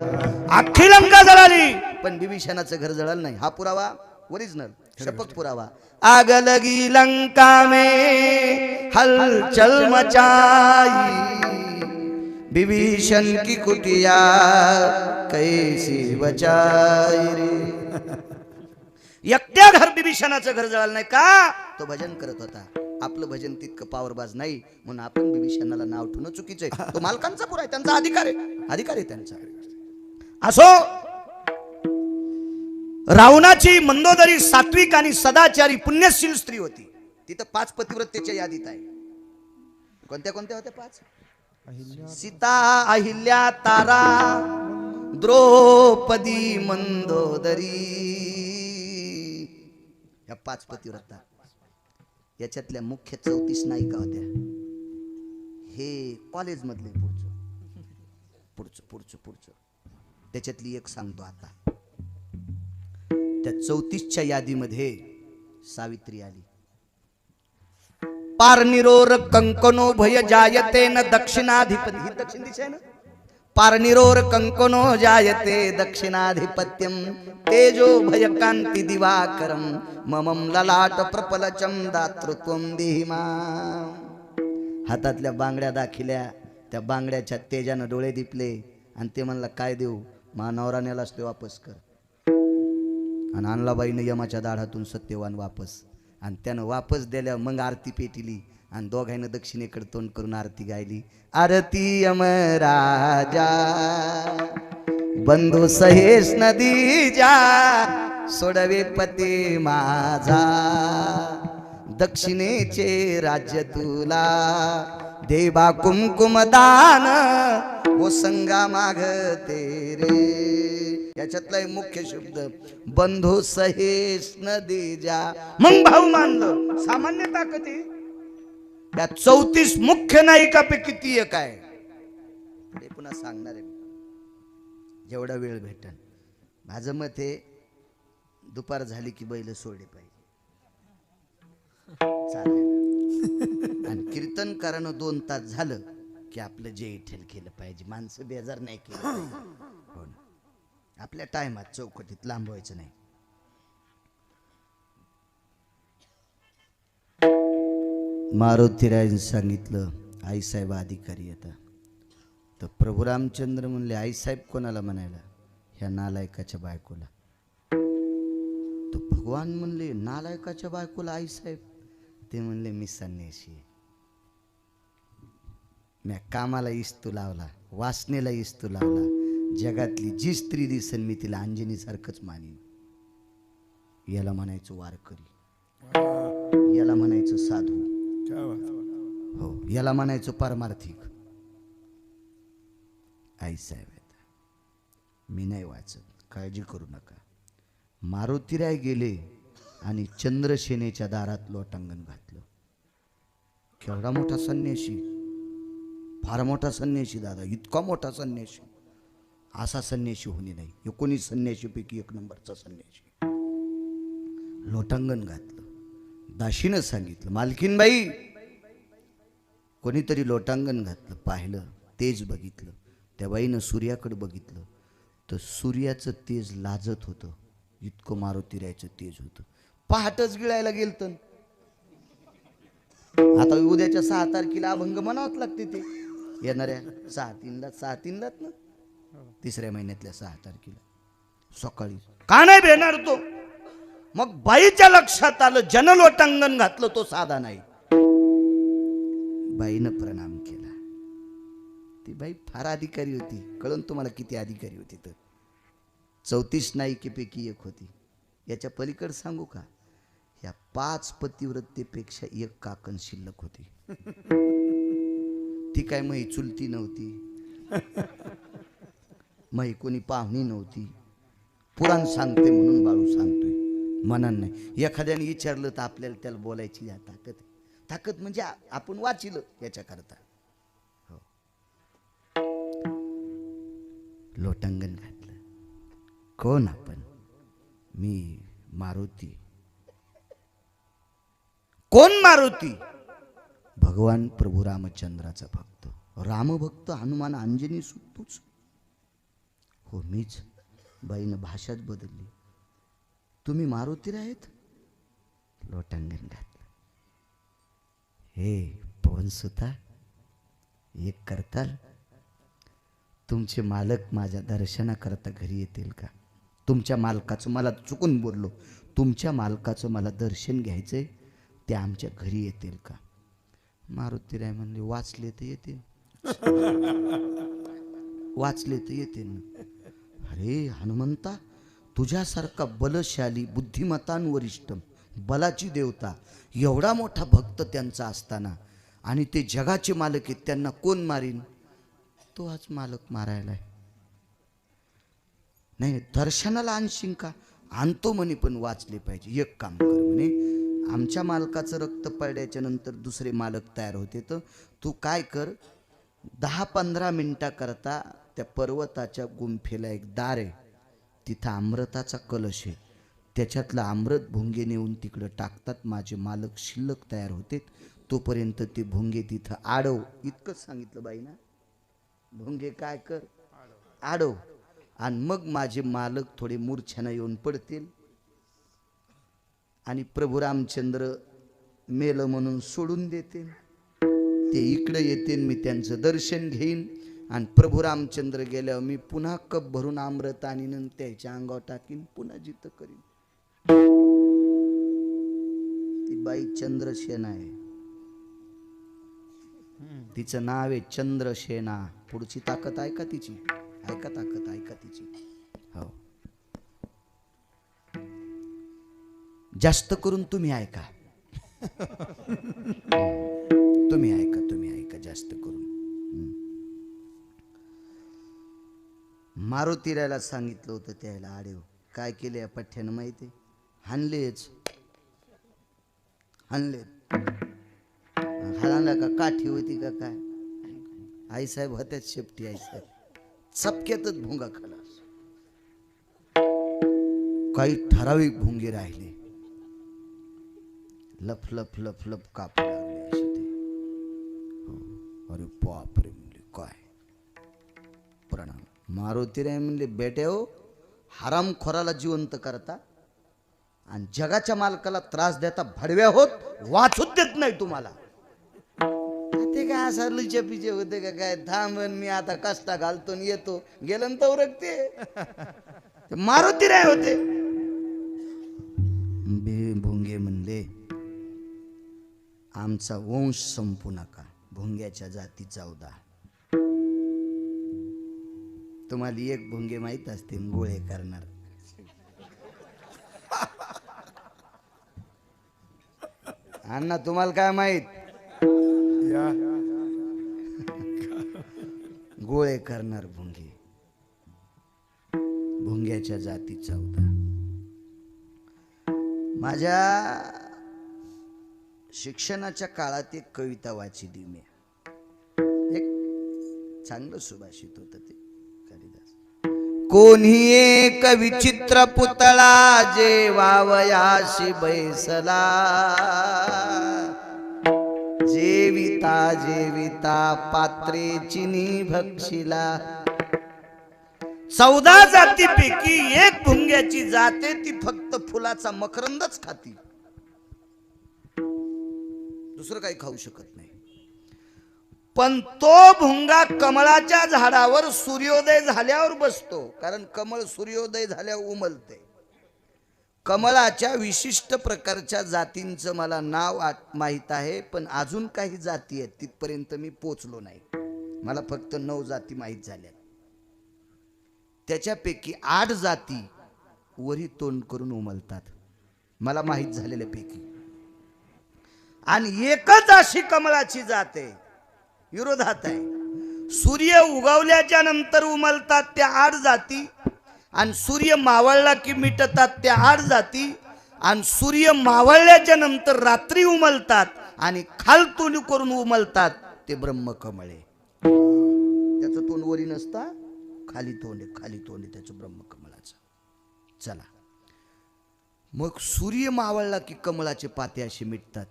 अख्खी लंका जळाली. पण बिभीषणाचं घर जळालं नाही. हा पुरावा ओरिजिनल शपथ पुरावा. आग लगी लंका में हलचल मचाई. विभीषण की कुटिया कैसी बचाई रे. एकट्या घर विभीषणाचं घर जळालं नाही का? तो भजन करत होता. आपलं भजन तितकं पावरबाज नाही म्हणून आपण बिभीषणाला नाव ठेवणं चुकीचं आहे. तो मालकांचा पुरा आहे त्यांचा अधिकार आहे. अधिकार आहे त्यांचा. असो. रावणाची मंदोदरी सात्विक आणि सदाचारी पुण्यशील स्त्री होती. तिथं पाच पतिव्रतेच्या यादीत आहे. कोणत्या कोणत्या होत्या पाच? सीता अहिल्या तारा द्रौपदी मंदोदरी. या पाच पतिव्रता. याच्यातल्या मुख्य चौतीस नायिका होत्या. हे कॉलेजमधले पुढचं. पुढचं पुढचं पुढचं. त्याच्यातली एक सांगतो आता. त्या चौतीसच्या यादीमध्ये सावित्री आली. पारनिरोर कंकनो भय जायते न दक्षिणाधिपती ही दक्षिण दिशा आहे ना? पारनिरोर कंकनो जायते दक्षिणाधिपत्यम तेजो भय कांती दिवाकरम ममम ललाट प्रपलचम दातृत्व देहिमा. हातातल्या बांगड्या दाखिल्या त्या बांगड्याच्या तेजानं डोळे दिपले आणि ते म्हणला काय देऊ? मानवरा नेलास ते वापस कर. आणि आणलाबाईनं यमाच्या दाढातून सत्यवान वापस. आणि त्यानं वापस दिल्या मग आरती पेटिली. आणि दोघांना दक्षिणेकडे तोंड करून आरती गायली. आरती यम राजा बंधू सहेश नदी जा सोडवे पती माझा. दक्षिणेचे राज्य तुला देवा कुमकुम दान ओ हो संगा माग तेरे. याच्यातला एक मुख्य शब्द बंधू सहेश नदी जा. मग भाऊ मानलं सामान्य ताकद आहे. त्या चौतीस मुख्य नायिकापैकी ती एक आहे? पुढे पुन्हा सांगणार आहे जेवढा वेळ भेटन. माझं मत हे दुपार झाली की बैल सोडले पाहिजे. चालेल. आणि कीर्तनकारानं दोन तास झालं की आपलं जे इठेल केलं पाहिजे. माणसं बेजार नाही केलं आपल्या टायमात चौकटीत लांबवायचं नाही. मारुतीरायन सांगितलं आईसाहेब अधिकारी आता तर प्रभू रामचंद्र म्हणले आईसाहेब कोणाला म्हणायला? ह्या नालायकाच्या बायकोला. तर भगवान म्हणले नालायकाच्या बायकोला आईसाहेब? ते म्हणले मी संन्याशी म्या कामाला इस्तू लावला वासनेला इस्तू लावला जगातली जी स्त्री दिसेल मी तिला अंजनीसारखंच मानेन. याला म्हणायचं वारकरी. याला म्हणायचं साधू. हो याला म्हणायचं पारमार्थिक. आई साहेब मी नाही वाचत काळजी करू नका. मारुतीराय गेले आणि चंद्रसेनेच्या दारात लोटांगण घातलं. केवढा मोठा संन्याशी. फार मोठा संन्याशी दादा. इतका मोठा संन्याशी. असा संन्याशी होणे नाही. एकोणीस संन्याशीपैकी एक नंबरचा संन्याशी. लोटांगण घातलं. दाशीनं सांगितलं मालकीनबाई. कोणीतरी लोटांगण घातलं पाहिलं तेज बघितलं. त्या बाईनं सूर्याकडे बघितलं. तर सूर्याचं तेज लाजत होतं. इतकं मारुतीरायचं तेज होतं. पहाटच गिळायला गेल तर आता उद्याच्या सहा तारखेला अभंग म्हणावंच लागते ते. येणाऱ्या सहा तीनला सहा तीनलाच ना. तिसऱ्या महिन्यातल्या सहा तारखेला. सकाळी. का नाही भेणार तो? मग बाईच्या लक्षात आलं जनलोटांगण घातलं तो साधा नाही. बाईनं प्रणाम केला. ती बाई फार अधिकारी होती. कळून तुम्हाला किती अधिकारी होती तर? चौतीस नायिकेपैकी एक होती. याच्या पलीकडे सांगू का? या पाच पतिव्रतेपेक्षा एक काकण शिल्लक होती. ती काय मग चुलती नव्हती. मग कोणी पाहुणी नव्हती. पुराण सांगते म्हणून बाळू सांगतोय. मनान नाही. एखाद्याने विचारलं तर आपल्याला त्याला बोलायची या ताकद ताकद म्हणजे आपण वाचिल याच्याकरता. हो. लोटांगण घातलं. कोण आपण? मी मारुती. कोण मारुती? भगवान प्रभू रामचंद्राचा भक्त. रामभक्त हनुमान अंजनी सुटतोच हो मीच बाईनं भाषाच बदलली. तुम्ही मारुतीर आहेत? लोटांगण घातलं हे पवनसुता एक करताल? तुमचे मालक माझ्या दर्शनाकरता घरी येतील का? तुमच्या मालकाचं मला चुकून बोललो. तुमच्या मालकाचं मला दर्शन घ्यायचंय ते आमच्या घरी येतील का? मारुतीराय म्हणले वाचले तर येतील. वाचले तर येतील ना. अरे हनुमंता तुझ्यासारखा बलशाली बुद्धिमतान वरिष्ठ बलाची देवता एवढा मोठा भक्त त्यांचा असताना आणि ते जगाचे मालक आहेत त्यांना कोण मारीन? तो आज मालक मारायला आहे. नाही दर्शनाला आणशीन का? आणतो म्हणे पण वाचले पाहिजे. एक काम कर म्हणे आमच्या मालकाचं रक्त पडल्याच्या नंतर दुसरे मालक तयार होते तर तू काय कर दहा पंधरा मिनटाकरता त्या पर्वताच्या गुंफेला एक दार आहे. तिथं अमृताचा कलश आहे. त्याच्यातलं अमृत भुंगे नेऊन तिकडं टाकतात. माझे मालक शिल्लक तयार होते. तोपर्यंत ते भुंगे तिथं आडव. इतकंच सांगितलं बाई ना. भुंगे काय कर? आडव. आणि मग माझे मालक थोडे मूर्छानं येऊन पडतील. आणि प्रभू रामचंद्र मेलं म्हणून सोडून देते ते इकडं येतील मी त्यांचं दर्शन घेईन. आणि प्रभू रामचंद्र गेल्यावर मी पुन्हा कप भरून आमरत आणीन त्याच्या अंगावर टाकीन पुन्हा जित करीन. ती बाई चंद्रसेना आहे. तिचं नाव आहे चंद्रसेना. पुढची ताकद ऐका तिची? ऐका ताकद? ऐका तिची? हो. जास्त करून तुम्ही ऐका. तुम्ही ऐका तुम्ही ऐका जास्त करून. मारुती रायला सांगितलं होतं त्याला आडेव हो, काय केले या पठ्ठ्यानं माहिती हानलेच हानले हाणला. का? काठी होती का काय? आईसाहेब होत्याच शेपटी आईसाहेब चपक्यातच भोंगा खाला. काही ठराविक भोंगे राहिले. लफ लफ लफ लफ कापू लागले हो, अरे बापरे म्हणले काय? मारुतीराय म्हणले बेटे हो हराम खोराला जिवंत करता आणि जगाच्या मालकाला त्रास देता भडव्या होत वाचूच देत नाही तुम्हाला. ते काय असं लुचे पिचे होते का काय? थांबन मी आता कष्टा घालतो आणि येतो. गेलं तर रगते मारुती राय होते. भोंगे म्हणले आमचा वंश संपू नका. भुंग्याच्या जाती चौदा तुम्हाला एक भुंगे माहीत असतील गोळे करणार. अण्णा तुम्हाला काय माहीत? गोळे करणार भुंगे. भुंग्याच्या जाती चौदा. माझ्या शिक्षणाच्या काळात एक कविता वाचिली मी. एक चांगलं सुभाषित होतं ते. कोणी एक विचित्र पुतळा जे वावयाशी बैसला जेविता जेविता पात्रे चिनी भक्षिला. चौदा जातीपैकी एक भुंग्याची जाते ती फक्त फुलाचा मकरंदच खाती. दुसरं काही खाऊ शकत नाही. पण तो भुंगा कमळाच्या झाडावर सूर्योदय झाल्यावर बसतो कारण कमळ सूर्योदय झाल्यावर उमलते. कमळाच्या विशिष्ट प्रकारच्या जातींचं मला नाव माहीत आहे पण अजून काही जाती आहेत तिथपर्यंत मी पोचलो नाही. मला फक्त नऊ जाती माहीत झाल्या त्याच्यापैकी आठ जाती वरी तोंड करून उमलतात. मला माहीत झालेल्या पैकी आणि एकच अशी कमळाची जात आहे विरोधात आहे. सूर्य उगवल्याच्या नंतर उमलतात त्या आठ जाती आणि सूर्य मावळला की मिटतात त्या आठ जाती आणि सूर्य मावळल्याच्या नंतर रात्री उमलतात आणि खालतोंड करून उमलतात ते ब्रह्मकमळे. त्याचं तोंड वरी नसता खाली तोंड खाली तोंड त्याचं ब्रह्मकमळाचं. चला. मग सूर्य मावळला की कमळाचे पाते असे मिटतात.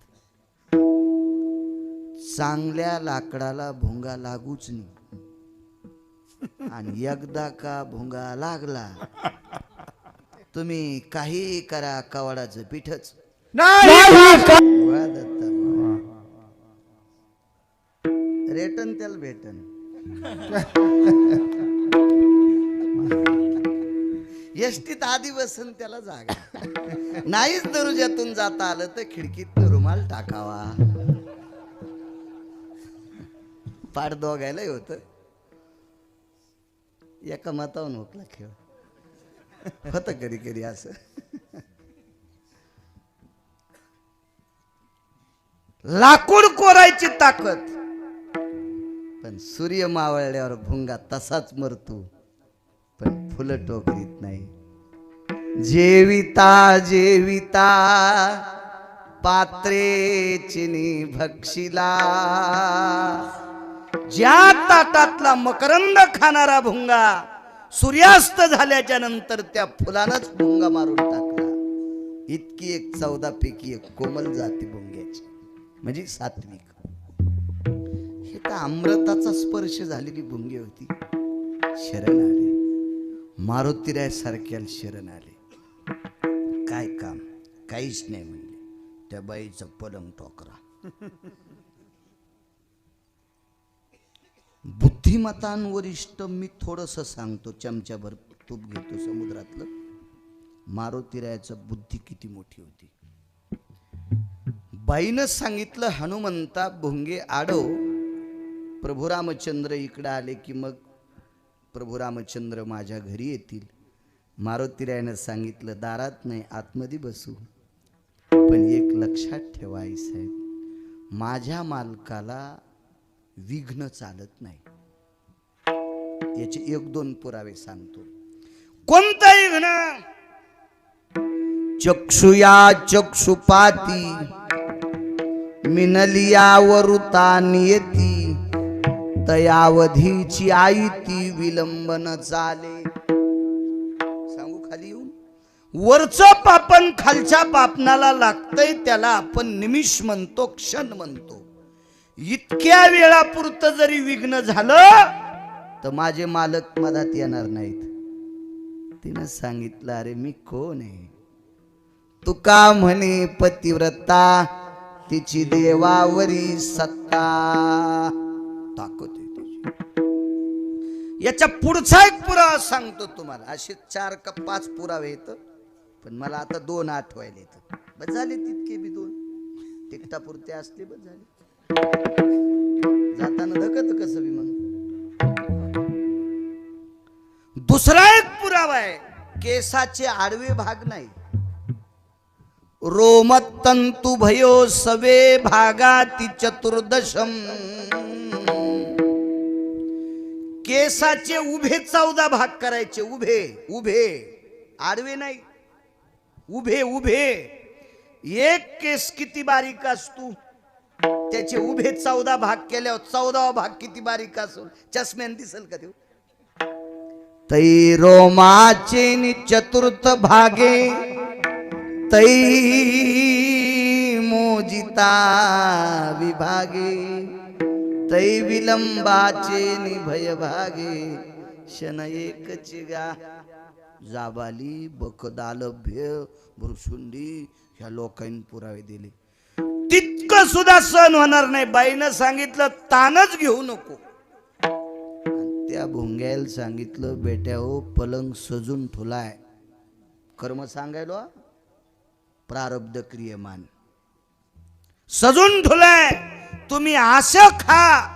चांगल्या लाकडाला भोंगा लागूच नाही. आणि एकदा का भुंगा लागला तुम्ही काही करा कवाडाचं पिठच. रेटन त्याला भेटन. एसटीत आधी बसन त्याला जागा. नाहीच दरुजातून जाता आलं तर खिडकीत रुमाल टाकावा. पाठ दोघायलाही होत. एका मतावून हुकला खेळ. होत कधी कधी असं. लाकूड कोरायची ताकद. पण सूर्य मावळल्यावर भुंगा तसाच मरतो. पण फुलं टोकरीत नाही. जेविता जेविता पात्रे चिनी भक्षिला. ज्या ताटातला मकरंद खाणारा भुंगा सूर्यास्त झाल्याच्यानंतर त्या फुलानच भुंगा मारून टाकला. इतकी एक चौदा पैकी एक कोमल जाती भुंग्याची. म्हणजे सात्विक. हे तर अमृताचा स्पर्श झालेली भुंगी होती. शरण आले. मारुतीराय सारख्याला शरण आले. काय काम? काहीच नाही म्हणले. त्या बाईचं पलंग टोकरा बुद्धिमतांवरिष्ठ मी थोडंसं सांगतो. चमच्याभर तूप घेतो समुद्रातलं. मारुतीरायाचं बुद्धी किती मोठी होती. बाईनं सांगितलं हनुमंता भुंगे आडो. प्रभू रामचंद्र इकडं आले की मग प्रभू रामचंद्र माझ्या घरी येतील. मारुतीरायानं सांगितलं दारात नाही आतमध्ये बसू. पण एक लक्षात ठेवा आई साहेब माझ्या मालकाला विघ्न चालत नाही. याचे एक दोन पुरावे सांगतो. कोणताही म्हणा चक्षुया चक्षुपाती मिनलिया वरुता येती तयावधीची आई ती विलंबन चाले. सांगू खाली येऊन? वरचं पापन खालच्या पापणाला लागतंय त्याला आपण निमिष म्हणतो क्षण म्हणतो. इतक्या वेळापुरतं जरी विघ्न झालं तर माझे मालक मधात येणार नाहीत. तिनं सांगितलं अरे मी कोण आहे? तुका म्हणे पतिव्रता? तिची देवावरी सत्ता. ताकद आहे तिची. याच्या पुढचा एक पुरावा सांगतो तुम्हाला. असे चार का पाच पुरावे येत पण मला आता दोन आठवायला येत. बस झाले तितके बी दोन. तिकटापुरते असले बस झाले. जाताना धकत कसं बी मग? दुसरा एक पुरावा आहे केसाचे आडवे भाग नाही. रोमतंतु भयो सवे भागाती चतुर्दशम. केसाचे उभे चौदा भाग करायचे उभे उभे आडवे नाही. उभे उभे एक केस किती बारीक असतो? त्याचे उभे चौदा भाग केल्यावर चौदावा भाग किती बारीक असो चष्म्यान दिसेल का देऊ तै रोमाचे चतुर्थ भागे तै मोजिता विभागे तै विलंबाचे निभय भागे शन एकच गा. जाबाली बकदालभ्य भृशुंडी ह्या लोकांनी पुरावे दिले. तितकं सुद्धा सण होणार नाही. बाईनं सांगितलं तानच घेऊ नको. त्या भोंग्याला सांगितलं बेट्या हो पलंग सजून ठुलाय. कर्म सांगायलो प्रारब्ध क्रियमान. सजून ठुलाय तुम्ही असं खा.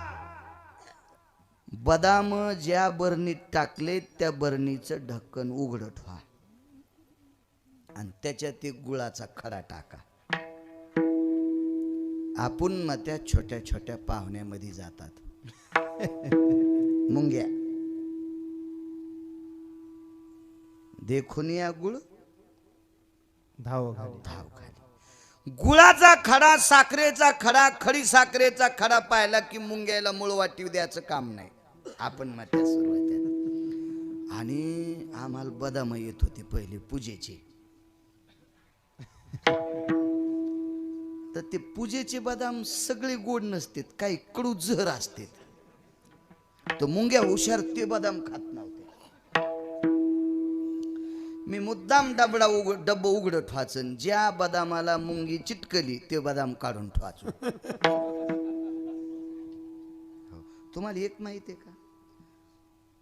बदाम ज्या बरणीत टाकले त्या बरणीचं ढक्कन उघड ठेवा. आणि त्याच्यात एक गुळाचा खडा टाका. आपण मग त्या छोट्या छोट्या पाहुण्यामध्ये जातात. मुंग्या. देखून या गुळ. धाव धाव खाली गुळाचा खडा साखरेचा खडा खडी साखरेचा खडा पाहिला की मुंग्याला मूळ वाटी द्यायचं काम नाही. आपण सुरुवात आणि आम्हाला बदाम येत होते पहिले पूजेचे. तर ते पूजेचे बदाम सगळे गोड नसतात काही कडू जहर असतात. तो मुंग्या हुशार ते बदाम खात नव्हते. मी मुद्दाम डबडा उघड डब्ब उघड ठवाचन ज्या बदामाला मुंगी चिटकली ते बदाम काढून ठवाचो हो. तुम्हाला एक माहिती आहे का?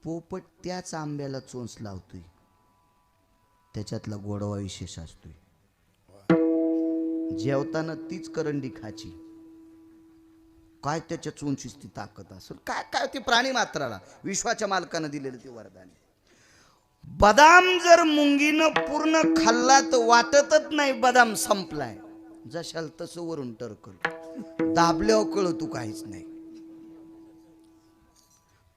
पोपट त्याच आंब्याला चोच लावतोय. त्याच्यातला गोडवा विशेष असतोय. जेवताना तीच करंडी खाची काय त्याच्या चोंचीच ती ताकद असेल? काय काय ते प्राणी मात्राला? विश्वाच्या मालकानं दिलेलं ते वरदान आहे. बदाम जर मुंगीनं पूर्ण खाल्ला तर वाटतच नाही बदाम संपलाय. जशाल तसं वरून टरकल. दाबल्यावर कळ तू काहीच नाही.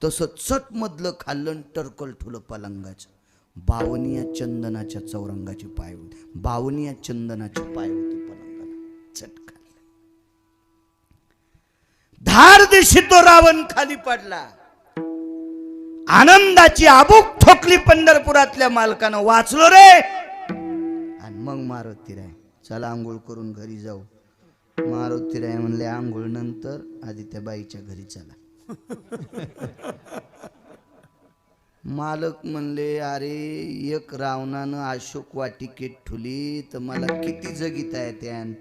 तसं चट मधलं खाल्लं टरकल ठुलं पलंगाचं. बावनिया चंदनाच्या चौरंगाची पाय होती बावनिया चंदनाची पाय होती पलंगाला. चट. धार दिशी तो रावण खाली पडला. आनंदाची आबूक ठोकली पंढरपुरातल्या मालकानं. वाचलो रे. आणि मग मारुती राय चला आंघोळ करून घरी जाऊ. मारुती राय म्हणले आंघोळ नंतर आधी त्या बाईच्या घरी चला. मालक म्हणले अरे एक रावणानं अशोक वाटिकेत ठुली तर मला किती जगिता येत्यान.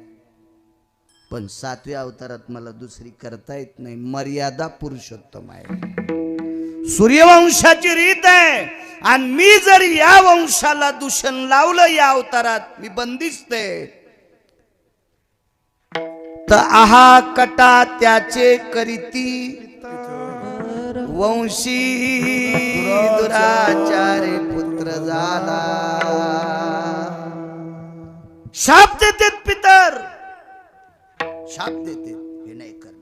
पण सातव्या अवतारात मला दुसरी करता येत नाही. मर्यादा पुरुषोत्तम आहे. सूर्यवंशाची रीत आहे. आणि मी जर या वंशाला दूषण लावलं या अवतारात मी बंदिस्त तर आहा कटा त्याचे करीती. वंशी दुराचारे पुत्र झाला. शाप देते पितर. शाप देते. हे नाही करणार.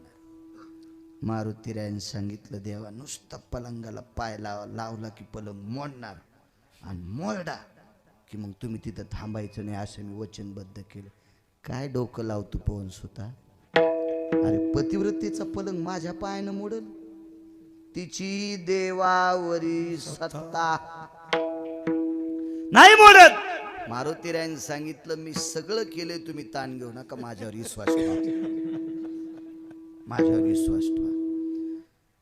मारुतीरायन सांगितलं देवा नुसतं पलंगाला पाय लाव लावला की पलंग मोडणार आणि मोडा की मग तुम्ही तिथं थांबायचं नाही असं मी वचनबद्ध केलं. काय डोकं लावतो पवन सुता? अरे पतिव्रतेचा पलंग माझ्या पायानं मोडल. तिची देवावरी सत्ता. नाही मारुतीरायन सांगितलं मी सगळं केलंय तुम्ही ताण घेऊ नका माझ्यावर विश्वास ठेवा. माझ्यावर विश्वास ठेवा.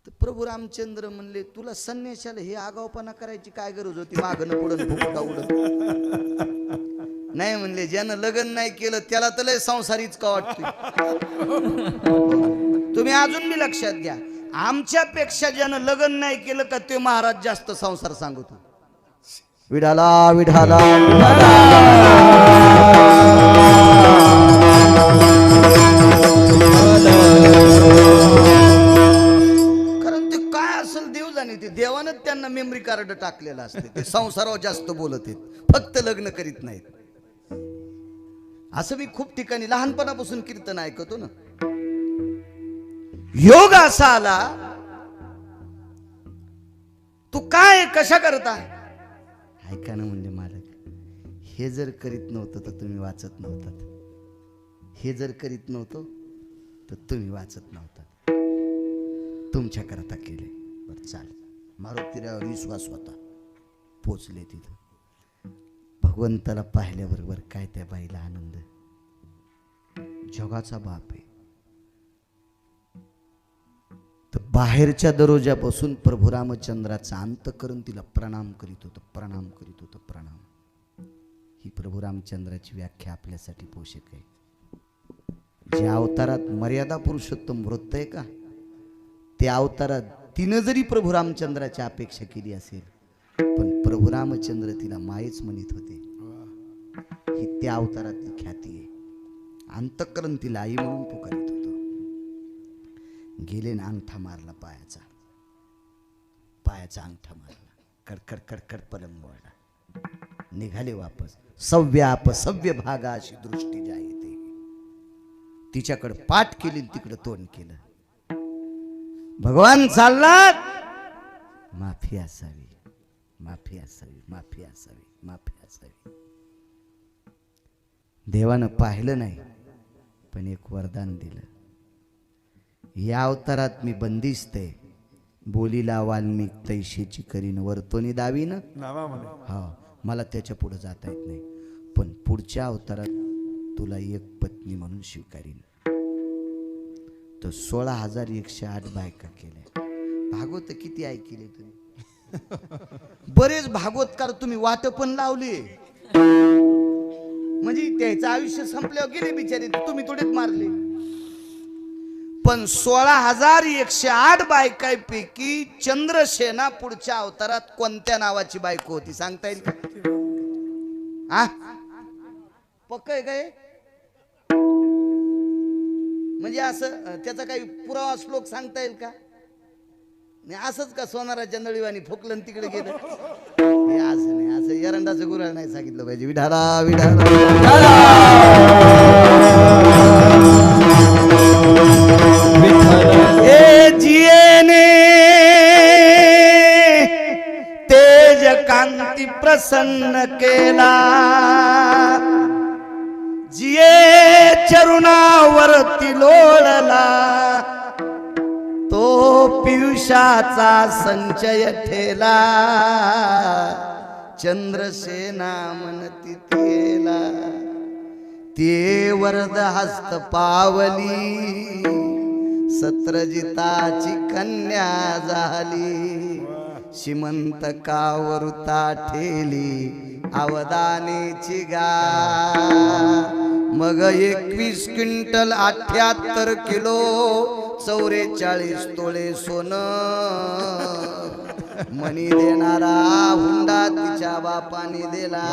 तर प्रभू रामचंद्र म्हणले तुला संन्याशाला हे आगावपणा करायची काय गरज होती? मागणं पुढं फुफुटा उडत नाही म्हणले ज्यानं लग्न नाही केलं त्याला तर लय संसारीच का वाटते तुम्ही अजून मी लक्षात घ्या. आमच्यापेक्षा ज्यानं लग्न नाही केलं का ते महाराज जास्त संसार सांगतो. विढाला विढाला कारण ते काय असेल देव जाणे ते. देवानं त्यांना मेमरी कार्ड टाकलेलं असते. ते संसारावर जास्त बोलत आहेत. फक्त लग्न करीत नाहीत. असं मी खूप ठिकाणी लहानपणापासून कीर्तन ऐकतो ना. योग असा आला तू काय कशा करता? ऐका ना म्हणले मालक हे जर करीत नव्हतं तर तुम्ही वाचत नव्हतात. हे जर करीत नव्हतं तर तुम्ही वाचत नव्हतात. तुमच्याकरता केले. बरं चाल मारुतीरावर विश्वास होता. पोचले तिथं. भगवंताला पाहिल्याबरोबर काय त्या बाईला आनंद? जगाचा बाप आहे. बाहेरच्या दरोज्यापासून प्रभू रामचंद्राचा अंतकरण तिला प्रणाम करीत होतं प्रणाम करीत होतं प्रणाम. ही प्रभू रामचंद्राची व्याख्या आपल्यासाठी पोषक आहे. ज्या अवतारात मर्यादा पुरुषोत्तम वृत्त आहे का? त्या अवतारात तिनं जरी प्रभू रामचंद्राची अपेक्षा केली असेल पण प्रभू रामचंद्र तिला मायेच म्हणत होते. ही त्या अवतारातली ख्याती आहे. अंतकरण तिला आई म्हणून पुकारित गेलेन अंगठा मारला पायाचा. पायाचा अंगठा मारला. कडकड कडकड पलंग वळला निघाले वापस. सव्याप सव्य भागा अशी दृष्टी ज्या येते. ते तिच्याकडे पाठ केली तिकडे तिकडं तोंड केलं. भगवान चाललात. माफी असावी. माफी असावी माफी असावी माफी असावी. देवानं पाहिलं नाही पण एक वरदान दिलं. या अवतारात मी बंदिस्त. आहे बोलीला वाल्मिक तैशेची करीन वर्तोनी दावीन. हा मला त्याच्या पुढे जाता येत नाही. पण पुढच्या अवतारात तुला एक पत्नी म्हणून स्वीकारीन. तर सोळा हजार एकशे आठ बायका केल्या. भागवत किती ऐकले तुम्ही? बरेच भागवतकार तुम्ही वाट पण लावले. म्हणजे त्याचं आयुष्य संपल्यावर गेले बिचारे तुम्ही थोडेच मारले. पण सोळा हजार एकशे आठ बायकांपैकी चंद्रसेना पुढच्या अवतारात कोणत्या नावाची बायको होती? सांगता येईल का? पक्क आहे काय म्हणजे असं त्याचा काही पुरावा श्लोक सांगता येईल का? नाही असंच का सोनारा नळीवाणी फुकलं तिकडे गेलं? असं नाही असं एरंडाचं गुराळ नाही सांगितलं पाहिजे. विढाला विढाला विषाचा संचय ठेला. चंद्रसेना म्हणती तेला ते वरद हस्त पावली. सत्रजिताची कन्या झाली. श्रीमंत कावरुता ठेली अवदानेची गा. मग एकवीस क्विंटल अठ्याहत्तर किलो चौरेचाळीस तोळे सोनं. मनी देणारा हुंडा तिच्या बापाने दिला.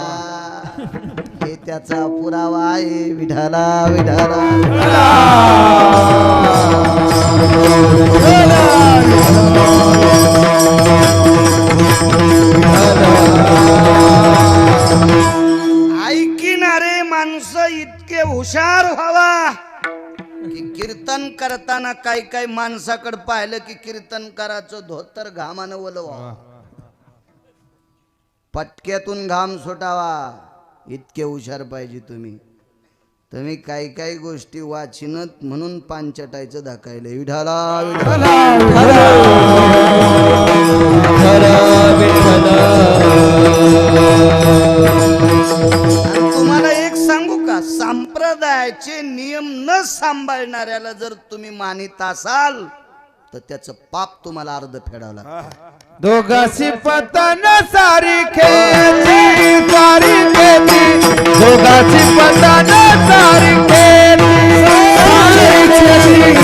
हे त्याचा पुरावा आहे विढाला विढाला ऐकिणारे माणसं इतके हुशार व्हावा. कीर्तन करताना काही काही माणसाकडे पाहिलं की कीर्तनकाराचं धोतर घामानं वलवा पटक्यातून घाम सुटावा. इतके हुशार पाहिजे तुम्ही. तुम्ही काही काही गोष्टी वाचिनत म्हणून पांचटायचं दाखायला विढाला विढाला संप्रदायाचे नियम न सांभाळणाऱ्याला जर तुम्ही मानित असाल तर त्याचं पाप तुम्हाला अर्ध फेडावं लागतं. दोघाशी पतन सारी खेळी सारी खेळी दोघाशी पतन सारी खेळी सारी खेळी,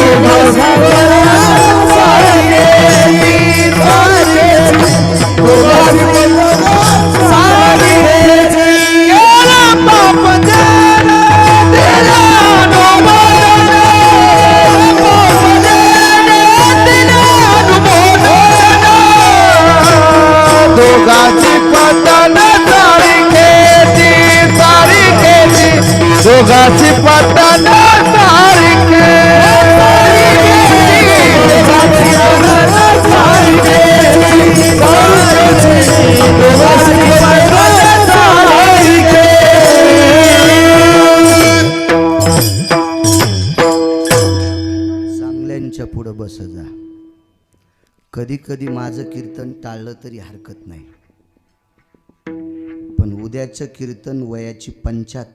कीर्तन टाळलं तरी हरकत नाही. पण उद्याचं कीर्तन वयाची पंच्याहत्तर